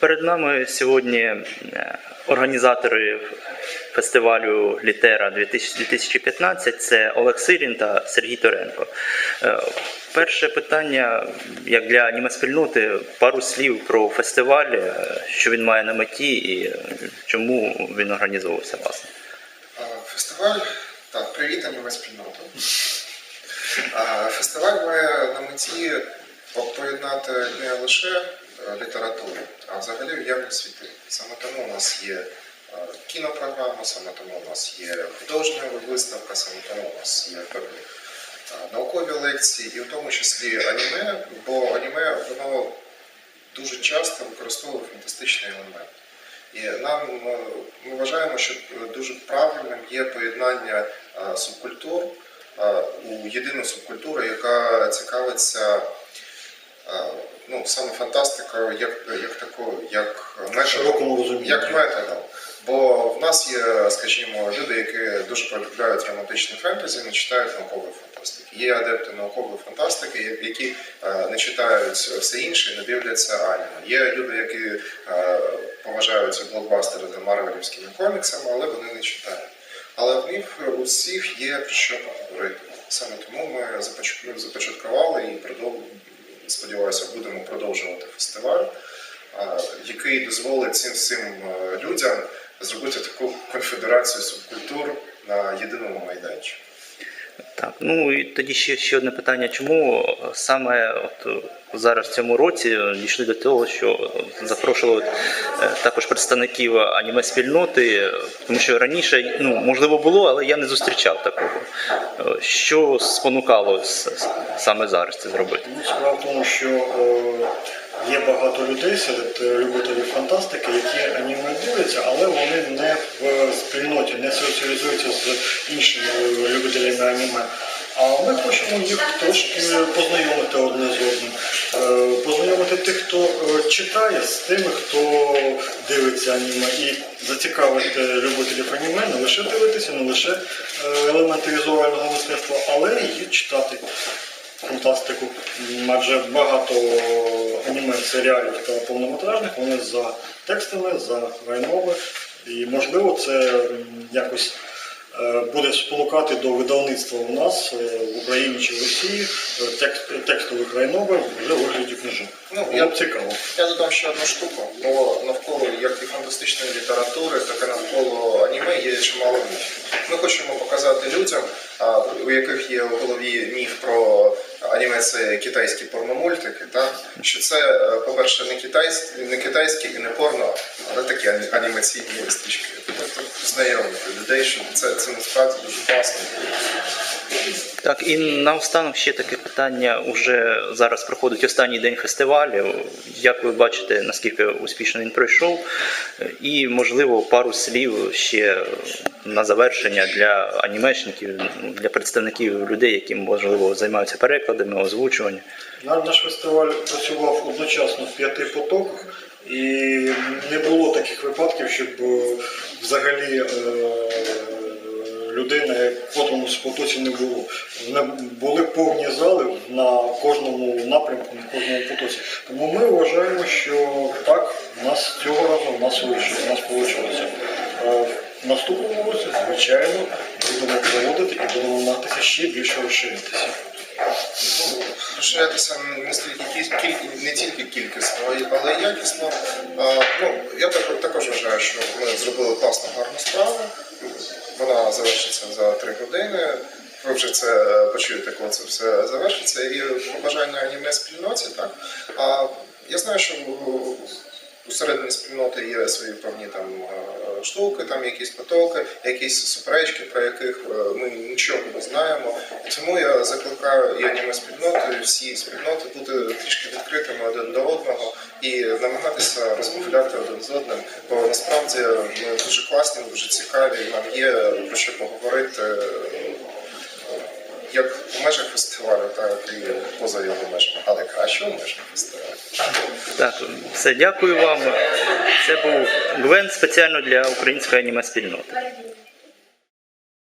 Перед нами сьогодні е, організатори фестивалю Літера 2015 це Олег Сирін та Сергій Торенко. Е, Перше питання, як для аніме спільноти, пару слів про фестиваль, е, що він має на меті і чому він організовувався власне. Фестиваль, так, привіт, аніме Фестиваль має на меті поєднати не лише е, літературу, а взагалі уявні світи. Саме тому у нас є е, кінопрограма, саме тому у нас є художня виставка, саме тому у нас є певні е, наукові лекції, і в тому числі аніме, бо аніме воно дуже часто використовує фантастичний елемент. І нам ми вважаємо, що дуже правильним є поєднання субкультур у єдину субкультуру, яка цікавиться ну, саме фантастикою як, як такою, як методом. широкому розумінні. Як методом. Бо в нас є, скажімо, люди, які дуже полюбляють романтичне фентезі, не читають наукової фантастики. Є адепти наукової фантастики, які е, не читають все інше, і не дивляться аніме. Є люди, які е, поважають блокбастери за марвелівськими коміксами, але вони не читають. Але в них у всіх є про що поговорити. Саме тому ми започаткували і. Сподіваюся, будемо продовжувати фестиваль, який дозволить цим всім е, людям зробити таку конфедерацію субкультур на єдиному майданчику. Так, ну і тоді ще, ще одне питання: чому саме от е, зараз в цьому році дійшли до того, що запрошували е, також представників аніме спільноти, тому що раніше ну можливо було, але я не зустрічав такого. Е, Що спонукало саме зараз це зробити? Ну, Справа в тому, що е, є багато людей серед любителів фантастики, які аніме дивляться, але вони не в спільноті, не соціалізуються з іншими любителями аніме. А ми хочемо їх трошки познайомити одне з одним, Е, познайомити тих, хто е, читає, з тими, хто дивиться аніме, і зацікавити любителів аніме не лише дивитися, не лише е, елементи візуального мистецтва, але і читати фантастику. М, Адже багато аніме серіалів та повнометражних вони за текстами, за райнови. І можливо це якось е, буде спонукати до видавництва у нас е, в Україні чи в Росії е, текст, текстових райнових вже вигляді книжок. Ну, Було я- б цікаво. Я додам ще одну штуку, бо навколо як і фантастичної літератури, так і навколо аніме є чимало міфів. Ми хочемо показати людям, у яких є в голові міф про аніме це китайські порномультики, та що це, е, по-перше, не китайські, не китайські і не порно, але такі ані- анімаційні стрічки. Тобто знайомити людей, що це, це насправді дуже класно. Так, і наостанок ще таке питання. Уже зараз проходить останній день фестивалю. Як ви бачите, наскільки успішно він пройшов, і можливо пару слів ще на завершення для анімешників, ну, для представників людей, які можливо займаються перекладами, озвучуванням. На- Наш фестиваль працював одночасно в п'яти потоках, і не було таких випадків, щоб е, взагалі е, людини в котрому потоці не було. Були повні зали на кожному напрямку, на кожному потоці. Тому ми вважаємо, що так, у нас цього разу у нас вийшло, у нас вийшло. В наступному році, звичайно, будемо проводити і будемо намагатися ще більше розширитися. Розширятися не не тільки кількісно, але й якісно. Ну, я також вважаю, що ми зробили класну гарну справу. Вона завершиться за три години. Ви вже це почуєте, коли це все завершиться. І побажання аніме спільноті, так. А я знаю, що усередині спільноти є свої певні там е, штуки, там якісь потоки, якісь суперечки, про яких е, ми нічого не знаємо. Тому я закликаю аніме спільноту, і всі спільноти бути трішки відкритими один до одного і намагатися розмовляти один з одним. Бо насправді ми дуже класні, дуже цікаві, нам є про що поговорити. е, Як в межах фестивалю, так і поза його межами, але краще у межах фестивалю. Так, все, дякую вам. Це був Гвен спеціально для української аніме.